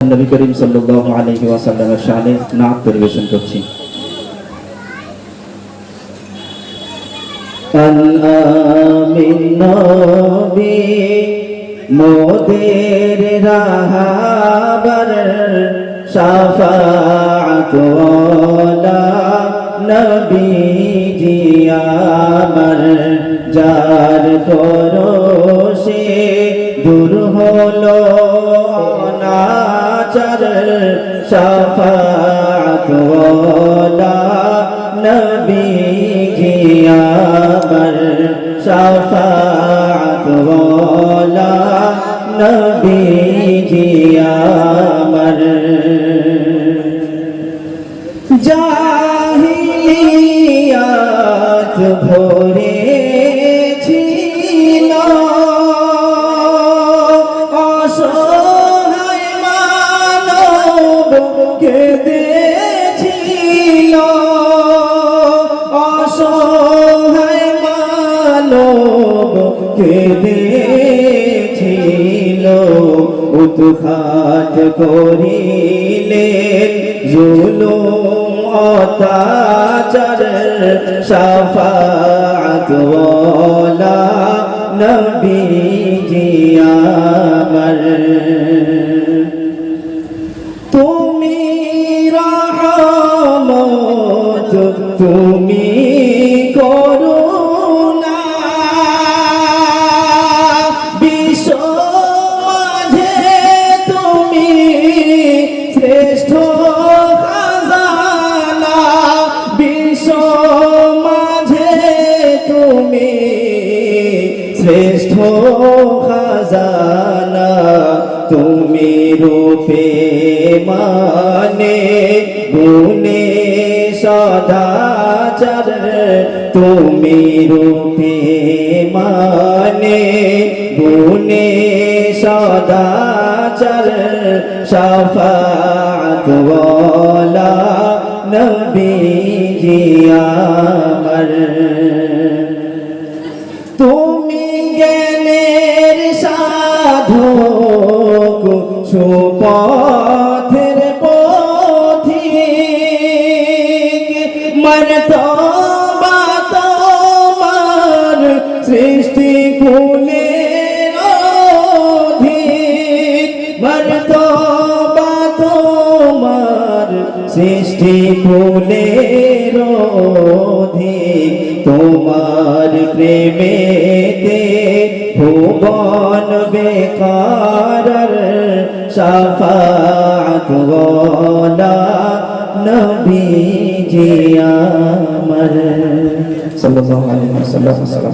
নবী করিম সাল্লাল্লাহু আলাইহি ওয়াসাল্লামের শানে নাত পরিবেশন করছি। আন আমিন নবী, মোদের রাহাবার শাফাআত ওয়ালা নবী জি আমার যার পরশে দূর হলো। নাচার ওয়ালা নবী জি আমার শাফাআত ওয়ালা নবী জি কেঁদেছিল উৎখাত করিলেন জুলুম অত্যাচার শাফাআত ওয়ালা নবী জি আমার। তুমি রহমত তুমি শ্রেষ্ঠ খাজানা মাঝে তুমি। শ্রেষ্ঠ খাজানা তুমি রূপে মানে গুণে সদাচার। তুমি রূপে মানে গুণে সদাচার। ওয়ালা নবী জি আমার তুমি জ্ঞানের সাধক সুপথের পথিক তোমার সৃষ্টি সৃষ্টি কুলের অধিক তোমার প্রেমেতে ভুবন বেকার শাফাআত ওয়ালা নবী জি আমার সাল্লাল্লাহু আলাইহি ওয়াসাল্লাম।